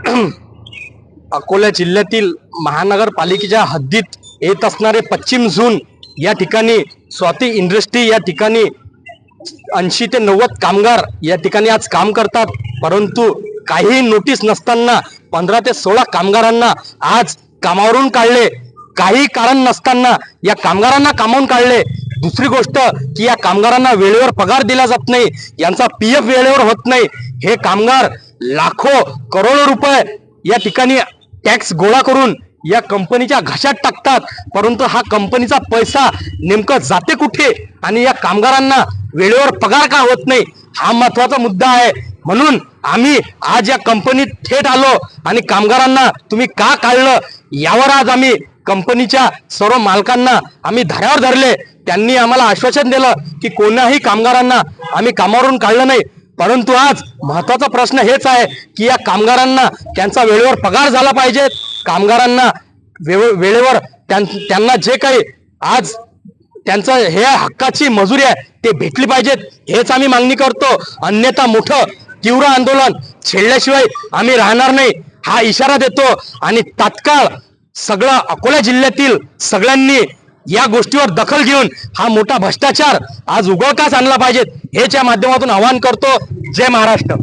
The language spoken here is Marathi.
अकोला जिल्ह्यातील महानगरपालिकेच्या हद्दीत येत असणारे पश्चिम झोन या ठिकाणी स्वाती इंडस्ट्री या ठिकाणी ऐंशी ते नव्वद कामगार या ठिकाणी आज काम करतात. परंतु काही नोटीस नसताना पंधरा ते सोळा कामगारांना आज कामावरून काढले. काही कारण नसताना या कामगारांना कामावून काढले. दुसरी गोष्ट की या कामगारांना वेळेवर पगार दिला जात नाही. यांचा पी एफ वेळेवर होत नाही. हे कामगार लाखो करोडो रुपये या ठिकाणी टॅक्स गोळा करून या कंपनीच्या घशात टाकतात. परंतु हा कंपनीचा पैसा नेमकं जाते कुठे? आणि या कामगारांना वेळेवर पगार का होत नाही? हा महत्त्वाचा मुद्दा आहे. म्हणून आम्ही आज या कंपनीत थेट आलो आणि कामगारांना तुम्ही का काढलं? यावर आज आम्ही कंपनीच्या सर्व मालकांना आम्ही धऱ्यावर धरले. त्यांनी आम्हाला आश्वासन दिलं की कोणाही कामगारांना आम्ही कामावरून काढलं नाही. परंतु आज महत्त्वाचा प्रश्न हेच आहे की या कामगारांना त्यांचा वेळेवर पगार झाला पाहिजे. कामगारांना वेळेवर त्यां- त्यांना जे काही आज त्यांचं हे हक्काची मजुरी आहे ते भेटली पाहिजेत. हेच आम्ही मागणी करतो. अन्यथा मोठं तीव्र आंदोलन छेडल्याशिवाय आम्ही राहणार नाही. हा इशारा देतो. आणि तात्काळ सगळं अकोला जिल्ह्यातील सगळ्यांनी या गोष्टीवर दखल घेऊन हा मोठा भ्रष्टाचार आज उघडकास आणला पाहिजेत हेच्या माध्यमातून आवाहन करतो जय महाराष्ट्र.